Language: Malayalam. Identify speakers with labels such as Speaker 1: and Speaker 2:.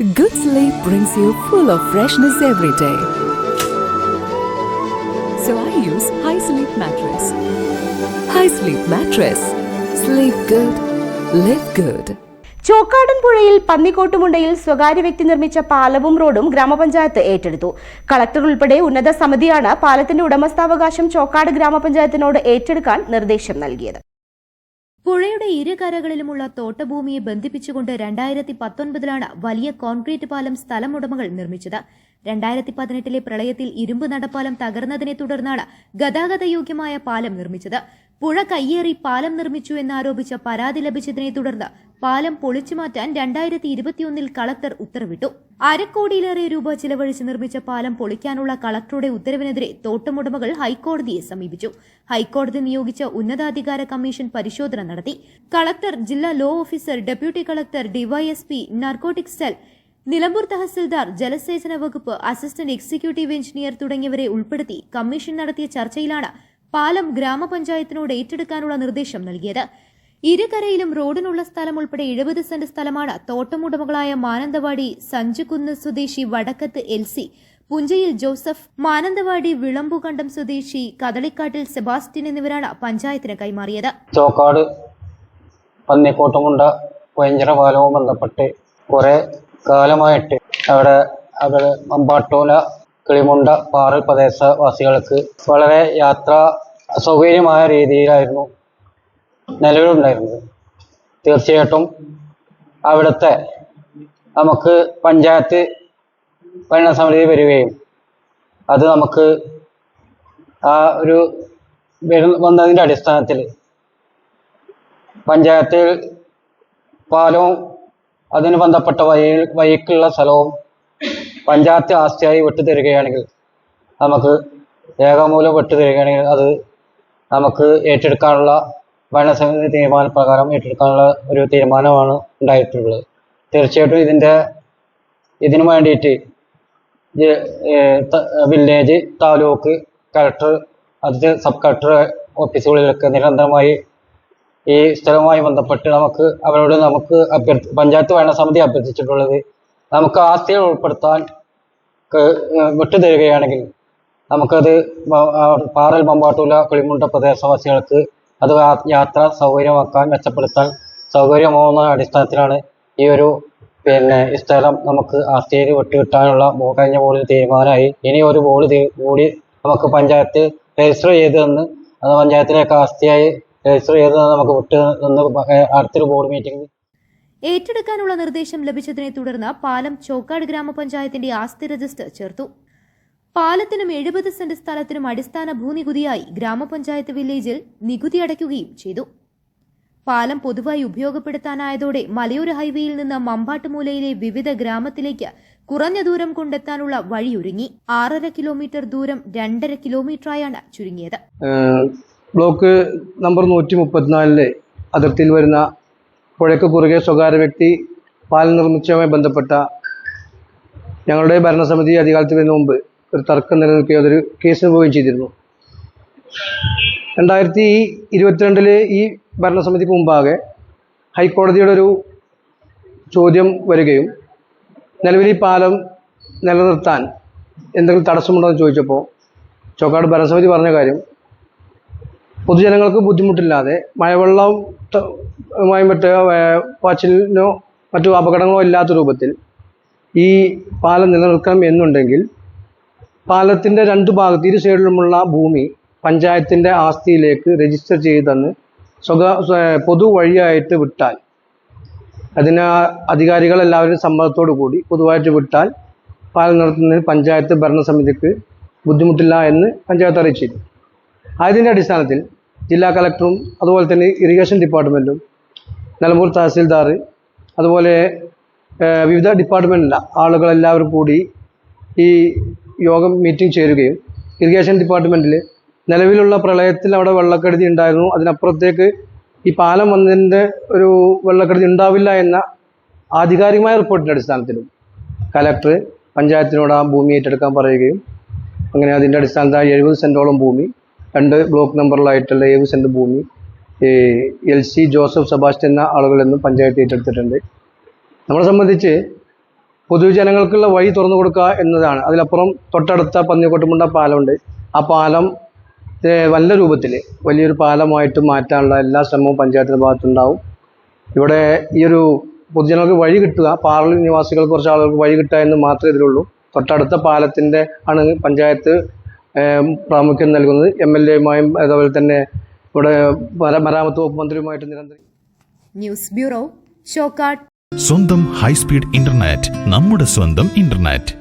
Speaker 1: Good sleep brings you full of freshness every day. So I use High Sleep Mattress. High Sleep Mattress. Sleep good, live good.
Speaker 2: ചോക്കാടൻ പുഴയിൽ പന്നിക്കോട്ടുമുണ്ടയിൽ സ്വകാര്യ വ്യക്തി നിർമ്മിച്ച പാലവും റോഡും ഗ്രാമപഞ്ചായത്ത് ഏറ്റെടുത്തു കളക്ടർ ഉൾപ്പെടെ ഉന്നത സമിതിയാണ് പാലത്തിന്റെ ഉടമസ്ഥാവകാശം ചോക്കാട് ഗ്രാമപഞ്ചായത്തിനോട് ഏറ്റെടുക്കാൻ നിർദ്ദേശം നൽകിയത്
Speaker 3: പുഴയുടെ ഇരുകരകളിലുമുള്ള തോട്ടഭൂമിയെ ബന്ധിപ്പിച്ചുകൊണ്ട് രണ്ടായിരത്തി പത്തൊൻപതിലാണ് വലിയ കോൺക്രീറ്റ് പാലം സ്ഥലമുടമകൾ നിർമ്മിച്ചത്. രണ്ടായിരത്തി പതിനെട്ടിലെ പ്രളയത്തിൽ ഇരുമ്പ് നടപ്പാലം തകർന്നതിനെ തുടർന്നാണ് ഗതാഗതയോഗ്യമായ പാലം നിർമ്മിച്ചത്. പുഴ കയ്യേറി പാലം നിർമ്മിച്ചു എന്നാരോപിച്ച പരാതി ലഭിച്ചതിനെ തുടർന്ന് പാലം പൊളിച്ചു മാറ്റാൻ രണ്ടായിരത്തി ഇരുപത്തിയൊന്നിൽ കളക്ടർ ഉത്തരവിട്ടു. അരക്കോടിയിലേറെ രൂപ ചിലവഴിച്ച് നിർമ്മിച്ച പാലം പൊളിക്കാനുള്ള കളക്ടറുടെ ഉത്തരവിനെതിരെ തോട്ടമുടമകൾ ഹൈക്കോടതിയെ സമീപിച്ചു. ഹൈക്കോടതി നിയോഗിച്ച ഉന്നതാധികാര കമ്മീഷൻ പരിശോധന നടത്തി. കളക്ടർ ജില്ലാ law officer deputy collector DYSP narcotic cell Nilambur tahsildar ജലസേചന വകുപ്പ് അസിസ്റ്റന്റ് എക്സിക്യൂട്ടീവ് എഞ്ചിനീയർ തുടങ്ങിയവരെ ഉൾപ്പെടുത്തി കമ്മീഷൻ നടത്തിയ ചർച്ചയിലാണ് പാലം ഗ്രാമപഞ്ചായത്തിനോട് ഏറ്റെടുക്കാനുള്ള നിർദ്ദേശം നൽകിയത്. ഇരുകരയിലും റോഡിനുള്ള സ്ഥലം ഉൾപ്പെടെ എഴുപത് സെന്റ് സ്ഥലമാണ് തോട്ടമുടമകളായ മാനന്തവാടി സഞ്ചുകുന്ന് സ്വദേശി Vadakkath L C Punchayil Joseph Mananthavady Vilambukandam സ്വദേശി കദളിക്കാട്ടിൽ സെബാസ്റ്റ്യൻ എന്നിവരാണ് പഞ്ചായത്തിന് കൈമാറിയത്.
Speaker 4: ചോക്കാട് പന്നിക്കോട്ടുമുണ്ട കൊയഞ്ചിറ പാലവും ബന്ധപ്പെട്ട് കുറെ കാലമായിട്ട് അവിടെ അവിടെ മമ്പാട്ടോല കിളിമുണ്ട പാറൽ പ്രദേശവാസികൾക്ക് വളരെ യാത്ര സൗകര്യമായ രീതിയിലായിരുന്നു നിലവിലുണ്ടായിരുന്നത്. തീർച്ചയായിട്ടും അവിടുത്തെ നമുക്ക് പഞ്ചായത്ത് ഭരണസമിതി വരികയും അത് നമുക്ക് ആ ഒരു വന്നതിന്റെ അടിസ്ഥാനത്തിൽ പഞ്ചായത്തിൽ പാലവും അതിന് ബന്ധപ്പെട്ട വഴി വഴിക്കുള്ള സ്ഥലവും പഞ്ചായത്ത് ആസ്തിയായി വിട്ടു തരുകയാണെങ്കിൽ നമുക്ക് രേഖാമൂലം വിട്ടു തരികയാണെങ്കിൽ അത് നമുക്ക് ഏറ്റെടുക്കാനുള്ള ഭരണസമിതി തീരുമാനപ്രകാരം ഏറ്റെടുക്കാനുള്ള ഒരു തീരുമാനമാണ് ഉണ്ടായിട്ടുള്ളത്. തീർച്ചയായിട്ടും ഇതിന്റെ ഇതിനു വേണ്ടിയിട്ട് വില്ലേജ് താലൂക്ക് കളക്ടർ അത് സബ് കളക്ടർ ഓഫീസുകളിലൊക്കെ നിരന്തരമായി ഈ സ്ഥലവുമായി ബന്ധപ്പെട്ട് നമുക്ക് അവരോട് നമുക്ക് അഭ്യർത്ഥി പഞ്ചായത്ത് ഭരണസമിതി അഭ്യർത്ഥിച്ചിട്ടുള്ളത് നമുക്ക് ആസ്തികൾ ഉൾപ്പെടുത്താൻ വിട്ടുതരികയാണെങ്കിൽ നമുക്കത് പാറൽ മമ്പാട്ടൂല കുളിമുണ്ട പ്രദേശവാസികൾക്ക് അത് യാത്ര സൗകര്യമാക്കാൻ മെച്ചപ്പെടുത്താൻ സൗകര്യമാവുന്ന അടിസ്ഥാനത്തിലാണ് ഈ ഒരു പിന്നെ സ്ഥലം നമുക്ക് ആസ്തിയിൽ വിട്ടുകിട്ടാനുള്ള കഴിഞ്ഞ ബോർഡിൽ തീരുമാനമായി. ഇനി ഒരു ബോർഡ് കൂടി നമുക്ക് പഞ്ചായത്ത് രജിസ്റ്റർ ചെയ്ത് തന്ന് അത് പഞ്ചായത്തിലേക്ക് ആസ്തിയായി രജിസ്റ്റർ ചെയ്ത് നമുക്ക് വിട്ട് ഏഹ് അടുത്തൊരു ബോർഡ് മീറ്റിംഗ്
Speaker 3: ഏറ്റെടുക്കാനുള്ള നിർദ്ദേശം ലഭിച്ചതിനെ തുടർന്ന് പാലം ചോക്കാട് ഗ്രാമപഞ്ചായത്തിന്റെ ആസ്തി രജിസ്റ്റർ ചേർത്തു. പാലത്തിനും എഴുപത് സെന്റ് സ്ഥലത്തിനും അടിസ്ഥാന ഭൂനികുതിയായി ഗ്രാമപഞ്ചായത്ത് വില്ലേജിൽ നികുതി അടയ്ക്കുകയും ചെയ്തു. പാലം പൊതുവായി ഉപയോഗപ്പെടുത്താനായതോടെ മലയോര ഹൈവേയിൽ നിന്ന് മമ്പാട്ടുമൂലയിലെ വിവിധ ഗ്രാമത്തിലേക്ക് കുറഞ്ഞ ദൂരം കൊണ്ടെത്താനുള്ള വഴിയൊരുങ്ങി. ആറര കിലോമീറ്റർ ദൂരം രണ്ടര കിലോമീറ്ററായാണ് ചുരുങ്ങിയത്.
Speaker 5: ബ്ലോക്ക് നമ്പർ നൂറ്റി മുപ്പത്തിനാലിലെ അതിർത്തിയിൽ വരുന്ന പുഴയ്ക്ക് കുറുകെ സ്വകാര്യ വ്യക്തി പാൽ നിർമ്മിച്ചതുമായി ബന്ധപ്പെട്ട ഞങ്ങളുടെ ഭരണസമിതി അധികാരത്തിൽ വരുന്ന മുമ്പ് ഒരു തർക്കം നിലനിൽക്കുകയും അതൊരു കേസിന് പോവുകയും ചെയ്തിരുന്നു. രണ്ടായിരത്തി ഇരുപത്തിരണ്ടിൽ ഈ ഭരണസമിതിക്ക് മുമ്പാകെ ഹൈക്കോടതിയുടെ ഒരു ചോദ്യം വരികയും നിലവിൽ ഈ പാലം നിലനിർത്താൻ എന്തെങ്കിലും തടസ്സമുണ്ടോ എന്ന് ചോദിച്ചപ്പോൾ ചോക്കാട് ഭരണസമിതി പറഞ്ഞ കാര്യം പൊതുജനങ്ങൾക്ക് ബുദ്ധിമുട്ടില്ലാതെ മഴവെള്ളവുമായി മറ്റ് പാച്ചിലിനോ മറ്റു അപകടങ്ങളോ ഇല്ലാത്ത രൂപത്തിൽ ഈ പാലം നിലനിൽക്കണം എന്നുണ്ടെങ്കിൽ പാലത്തിന്റെ രണ്ട് ഭാഗത്ത് ഇരു സൈഡിലുമുള്ള ഭൂമി പഞ്ചായത്തിന്റെ ആസ്തിയിലേക്ക് രജിസ്റ്റർ ചെയ്ത് തന്ന് സ്വക പൊതു വഴിയായിട്ട് വിട്ടാൽ അതിന് അധികാരികൾ എല്ലാവരും സമ്മതത്തോടു കൂടി പൊതുവായിട്ട് വിട്ടാൽ പാലം നടത്തുന്നതിന് പഞ്ചായത്ത് ഭരണസമിതിക്ക് ബുദ്ധിമുട്ടില്ല എന്ന് പഞ്ചായത്ത് അറിയിച്ചിരുന്നു. അതിന്റെ അടിസ്ഥാനത്തിൽ ജില്ലാ കളക്ടറും അതുപോലെ തന്നെ ഇറിഗേഷൻ ഡിപ്പാർട്ട്മെന്റും നിലമ്പൂർ തഹസിൽദാർ അതുപോലെ വിവിധ ഡിപ്പാർട്ട്മെന്റിലെ ആളുകളെല്ലാവരും കൂടി ഈ യോഗം മീറ്റിംഗ് ചേരുകയും ഇറിഗേഷൻ ഡിപ്പാർട്ട്മെന്റിൽ നിലവിലുള്ള പ്രളയത്തിൽ അവിടെ വെള്ളക്കെടുതി ഉണ്ടായിരുന്നു. അതിനപ്പുറത്തേക്ക് ഈ പാലം വന്നതിന്റെ ഒരു വെള്ളക്കെടുതി ഉണ്ടാവില്ല എന്ന ആധികാരികമായ റിപ്പോർട്ടിന്റെ അടിസ്ഥാനത്തിലും കലക്ടർ പഞ്ചായത്തിനോട് ആ ഭൂമി ഏറ്റെടുക്കാൻ പറയുകയും അങ്ങനെ അതിന്റെ അടിസ്ഥാനത്തിൽ എഴുപത് സെന്റോളം ഭൂമി രണ്ട് ബ്ലോക്ക് നമ്പറിലായിട്ടുള്ള ഏഴ് സെന്റ് ഭൂമി. എൽ സി ജോസഫ് സെബാസ്റ്റ്യൻ എന്ന ആളുകളിൽ നിന്നും പഞ്ചായത്ത് ഏറ്റെടുത്തിട്ടുണ്ട്. നമ്മളെ സംബന്ധിച്ച് പൊതുജനങ്ങൾക്കുള്ള വഴി തുറന്നു കൊടുക്കുക എന്നതാണ്. അതിലപ്പുറം തൊട്ടടുത്ത പന്നിക്കൊട്ടുമുണ്ട പാലമുണ്ട്. ആ പാലം വല്ല രൂപത്തിൽ വലിയൊരു പാലമായിട്ട് മാറ്റാനുള്ള എല്ലാ ശ്രമവും പഞ്ചായത്തിന്റെ ഭാഗത്തുണ്ടാവും. ഇവിടെ ഈ ഒരു പൊതുജനങ്ങൾക്ക് വഴി കിട്ടുക പാറൽ നിവാസികൾ കുറച്ച് ആളുകൾക്ക് വഴി കിട്ടുക എന്ന് മാത്രമേ ഇതിലുള്ളൂ. തൊട്ടടുത്ത പാലത്തിന്റെ ആണ് പഞ്ചായത്ത് പ്രാമുഖ്യം നൽകുന്നത് എം എൽ എയുമായും അതുപോലെ തന്നെ ഇവിടെ മര- മരാമത്ത് വകുപ്പ് മന്ത്രിയുമായിട്ട് നിരന്തരം
Speaker 3: ന്യൂസ് ബ്യൂറോ
Speaker 6: സ്വന്തം ഹൈസ്പീഡ് ഇന്റർനെറ്റ് നമ്മുടെ സ്വന്തം ഇന്റർനെറ്റ്.